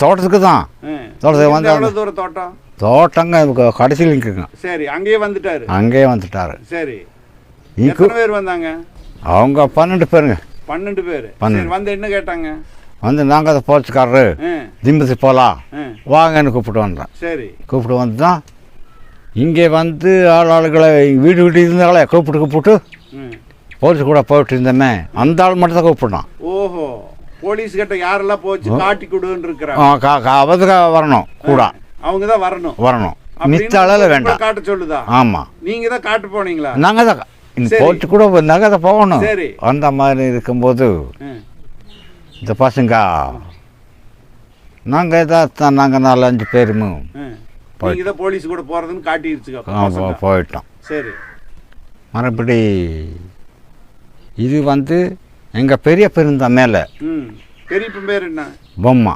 தோட்டத்துக்கு தான். தோட்டத்துக்கு வந்து தூரம் தோட்டம்? தோட்டங்க கடைசியில் இருக்குங்க சரி அங்கேயே வந்துட்டாரு. அங்கேயே வந்துட்டாரு. சரி. எத்தனை பேர் வந்தாங்க? அவங்க பன்னெண்டு பேருங்க. பன்னெண்டு பேர். பன்னெண்டு. வந்து என்ன கேட்டாங்க? வந்து நாங்கள் அதை போலீஸ்காரரு ஆ, திம்பதி போகலாம் வாங்கன்னு கூப்பிட்டு வந்தேன். சரி. கூப்பிட்டு வந்து தான் இங்கே வந்து ஆள் ஆளுகளை வீடு வீடு இருந்தாலே கூப்பிட்டு கூப்பிட்டு. போலீஸ் கூட போயிட்டு இருந்தேனே. அந்த ஆள் மட்டும் தான் கூப்பிட்டான். ஓஹோ. போலீஸ் கிட்ட யாரெல்லாம் போச்சு காட்டி கொடுன்னு இருக்கிறாங்க. கா- கா- அவதுக்கு வரணும் கூட. அவங்க தான் வரணும். வரணும். மித்த வேண்டாம். காட்ட சொல்லுதா? ஆமாம் நீங்க தான் காட்டு போனீங்களா? நாங்கள் தான். போலீஸ் கூட நாங்கள் அதை போகணும். சரி. அந்த மாதிரி இருக்கும்போது. இந்த பசங்க நாங்கள் தான் நாங்கள் நாலு அஞ்சு பேருமு தான் போலீஸ் கூட போறதுன்னு காட்டிடுச்சுங்க ஆ, போ- போயிட்டோம். சரி. மறுபடி இது வந்து எங்கள் பெரிய பெருந்தா மேலே. ம். பெரியப்பன் பேர் என்ன? பொம்மை.